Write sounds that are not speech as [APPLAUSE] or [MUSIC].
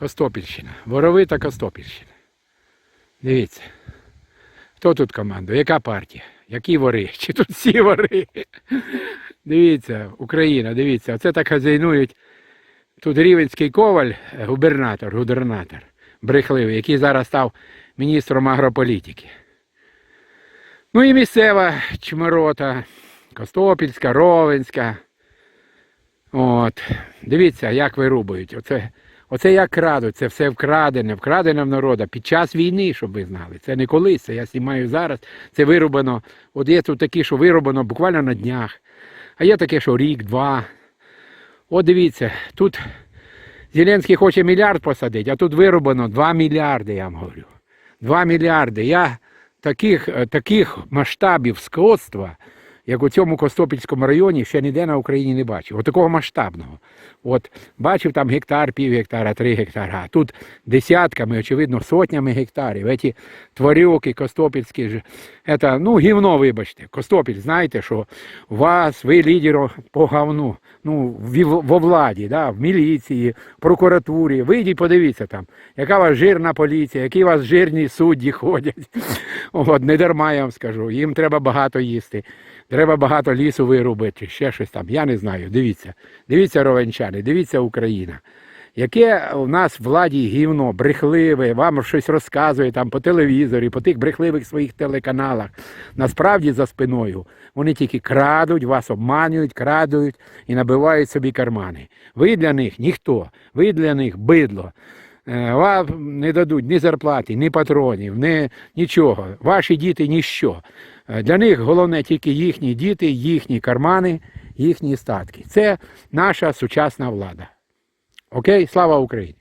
Костопільщина. Воровита Костопільщина. Дивіться. Хто тут командує? Яка партія? Які вори? [LAUGHS] Чи тут всі вори? Дивіться, Україна, дивіться, оце так хазяйнують. Тут Рівенський коваль, е, губернатор, губернатор, брехливий, який зараз став міністром агрополітики. Ну і місцева чмирота, Костопільська, Ровенська. От. Дивіться, як вирубують. Оце, оце як крадуть, це все вкрадене, вкрадене в народа під час війни, щоб ви знали. Це не колись, це я знімаю зараз. Це вирубано. От є тут такі, що вирубано буквально на днях. А є таке, що рік, два. От дивіться, тут Зеленський хоче мільярд посадити, а тут вирубано 2 мільярди, я вам говорю. 2 мільярди. Я таких, е, таких масштабів скотства, як у цьому Костопільському районі, ще ніде на Україні не бачив. От масштабного. От бачив там гектар, пів гектара, три гектара. А тут десятками, очевидно, сотнями гектарів. Еті тварюки Костопільські. Это, ну, гівно, вибачте. Костопіль, знаєте, що вас, ви лідер по говну. Ну, во владі, да, в міліції, прокуратурі. Вийдіть, подивіться там, яка у вас жирна поліція, які у вас жирні судді ходять. От, не дарма я вам скажу. Їм треба багато їсти. Треба багато лісу вирубити, ще щось там. Я не знаю. Дивіться. Дивіться, ровенчани, дивіться Україна. Яке у нас владі гівно, брехливе, вам щось розказує там по телевізорі, по тих брехливих своїх телеканалах. Насправді за спиною вони тільки крадуть, вас обманюють, крадуть і набивають собі кармани. Ви для них ніхто, ви для них бидло. Е, Вам не дадуть ні зарплати, ні патронів, ні нічого. Ваші діти ніщо. Е, Для них головне тільки їхні діти, їхні кармани, їхні статки. Це наша сучасна влада. Окей, слава Україні!